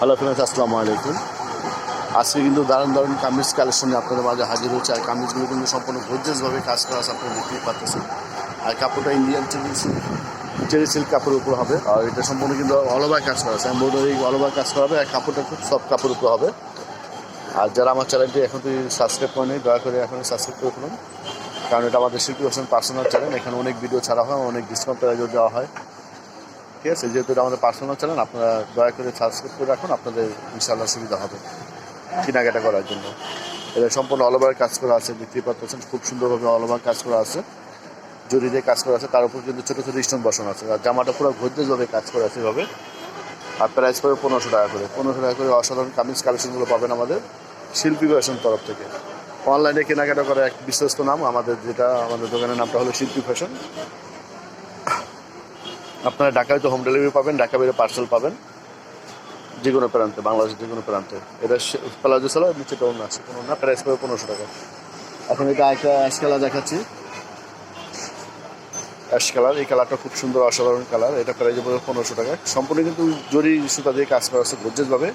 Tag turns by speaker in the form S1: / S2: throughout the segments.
S1: Hello friends আসসালামু আলাইকুম আজকে কিন্তু দারুণ দারুণ কামিজ কালেকশনে আপনাদের মাঝে হাজির হচ্ছে আর কামিজগুলো কিন্তু সম্পূর্ণ গর্জিয়াসভাবে কাজ করা আছে, আপনারা দেখতেই পাচ্ছেন। আর কাপড়টা Indian cherry silk cherry silk কাপড়ের উপর হবে। আর এটা সম্পূর্ণ কিন্তু অলওভার কাজ করা আছে। এমব্রয়ডারি অলওভার কাজ করা হবে। আর কাপড়টা খুব সফট কাপড়ের উপর হবে। আর যারা আমার চ্যানেলটি এখন তুই সাবস্ক্রাইব করেনি দয়া করে এখন সাবস্ক্রাইব করে ফেলুন। কারণ এটা আমাদের শিল্পী পার্সোনাল চ্যানেল এখানে অনেক ভিডিও ছাড়া হয়, অনেক ডিসকাউন্ট প্রাইজও দেওয়া হয়। ঠিক আছে, যেহেতু এটা আমাদের পার্সোনাল চ্যানেল আপনারা দয়া করে সাবস্ক্রাইব করে রাখুন, আপনাদের ইনশাআল্লাহ সুবিধা হবে কেনাকাটা করার জন্য। এটা সম্পূর্ণ অল ওভার কাজ করা আছে, দেখতেই পাচ্ছেন, খুব সুন্দরভাবে অল ওভার কাজ করা আছে। জরি দিয়ে কাজ করা আছে, তার উপর কিন্তু ছোটো ছোটো স্টোন বসানো আছে, আর জামাটা পুরো ঘুরতে যাবে কাজ করা আছে এভাবে। আর প্রাইস পড়বে পনেরোশো টাকা করে, পনেরোশো টাকা করে অসাধারণ কামিজ কালেকশনগুলো পাবেন আমাদের শিল্পী ফ্যাশন তরফ থেকে। অনলাইনে কেনাকাটা করা এক বিশ্বস্ত নাম, আমাদের যেটা, আমাদের দোকানের নামটা হলো শিল্পী ফ্যাশন আপনারা ঢাকায় তো হোম ডেলিভারি পাবেন ঢাকা বেরো পার্সেল পাবেন। যে কোনো প্রান্তে বাংলাদেশের যে কোনো প্রান্তে। এটা প্লাজো সালোয়ার নিচেটা অন্য আছে কোনো না। প্রাইস পাবে পনেরোশো টাকা। এখন এটা একটা অ্যাশ কালার দেখাচ্ছি। অ্যাশ কালার এই কালারটা খুব সুন্দর অসাধারণ কালার এটা প্রাইস পড়বে পনেরোশো টাকা। সম্পূর্ণ কিন্তু জরি সুতা দিয়ে কাজ করা আছে গর্জেসভাবে।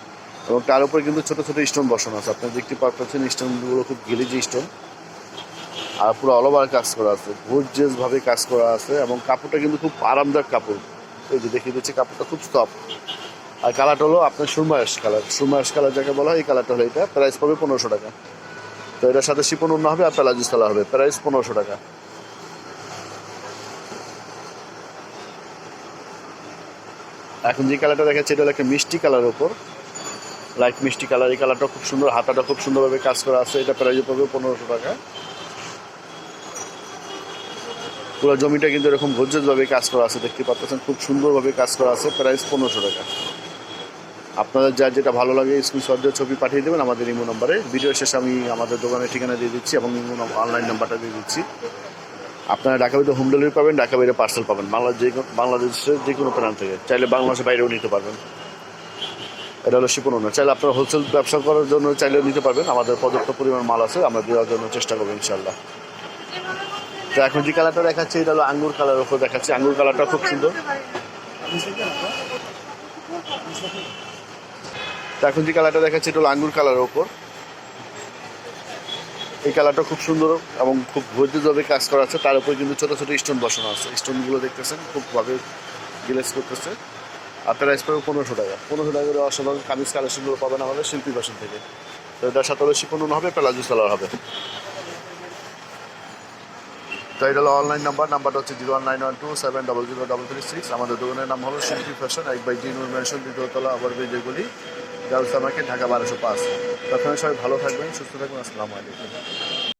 S1: এবং তার উপরে কিন্তু ছোটো ছোটো স্টোন বসানো আছে। আপনি দেখতে পাচ্ছেন স্টোনগুলো খুব গিলিজি স্টোন আর পুরো অল ওভার কাজ করা আছে। ভাবে কাজ করা আছে এবং কাপড়টা কিন্তু খুব আরামদায়ক কাপড়। এই যে দেখিয়ে দিচ্ছি, কাপড়টা খুব সফট আর কালারটা হলো আপনার সুরমায়াস কালার সুরমায়াস কালার যাকে বলা হয়, এই কালারটা হলো এটা। প্রাইস পাবে পনেরোশো টাকা। তো এটার সাথে শিপন অন্য হবে আর প্যালাজিস কালার হবে। প্রাইস পনেরোশো টাকা। এখন যে কালারটা দেখাচ্ছে, এটা হলো একটা মিষ্টি কালারের ওপর লাইট মিষ্টি কালার এই কালারটা খুব সুন্দর। হাতাটা খুব সুন্দরভাবে কাজ করা আছে। এটা প্রাইস পাবে পনেরোশো টাকা। পুরো জমিটা কিন্তু এরকম ভোজ্যভাবে কাজ করা আছে, দেখতে পাচ্ছেন, খুব সুন্দরভাবে কাজ করা আছে, প্রাইস পনেরোশো টাকা। আপনাদের যা যেটা ভালো লাগে স্ক্রিনশট দিয়ে ছবি পাঠিয়ে দেবেন, আমাদের ইমো নম্বরে। ভিডিও শেষে আমি আমাদের দোকানের ঠিকানা দিয়ে দিচ্ছি এবং ইমো অনলাইন নাম্বারটা দিয়ে দিচ্ছি। আপনারা ঢাকা বাইরে হোম ডেলিভারি পাবেন, ঢাকা বাইরে পার্সেল পাবেন। বাংলাদেশ যে বাংলাদেশের যে কোনো প্রান্ত থেকে। চাইলে বাংলাদেশের বাইরেও নিতে পারবেন। এটা হলো শিপন না চাইলে আপনারা হোলসেল ব্যবসা করার জন্য চাইলেও নিতে পারবেন। আমাদের পর্যাপ্ত পরিমাণ মাল আছে, আমরা দেওয়ার জন্য চেষ্টা করব ইনশাল্লাহ তো এখন যে কালারটা দেখাচ্ছে, এটা হলো আঙ্গুর কালার উপর দেখাচ্ছে। আঙ্গুর কালারটা খুব সুন্দর। এখন যে কালারটা দেখাচ্ছে, এটা হলো আঙ্গুর কালারের ওপর এই কালারটা খুব সুন্দর এবং খুব ভদ্রভাবে কাজ করা আছে। তার উপরে কিন্তু ছোটো ছোটো স্টোন বসানো আছে। স্টোনগুলো দেখতেছেন, খুব ভাবে গ্লেস করতেছে। আর প্রাইস পাবে পনেরোশো টাকা। পনেরোশো টাকা করে অসাধারণ কামিজ কালেকশনগুলো পাবেন আমাদের শিল্পী বাসন থেকে। তো এটার সাথে হলো শিপন হবে, প্লাজো সালোয়ার হবে। তো এটা হলো অনলাইন নাম্বার নাম্বারটা হচ্ছে zero one nine one two seven double zero double three six আমাদের দোকানের নাম হলো শিল্পী ফ্যাশন এক বাই জি মেনশন দ্বিতীয়তলা আবার বেজেগুলি গার্লস আমাকে ঢাকা বারোশো পাঁচ। তখন সবাই ভালো থাকবেন, সুস্থ থাকবেন। আসসালামু আলাইকুম।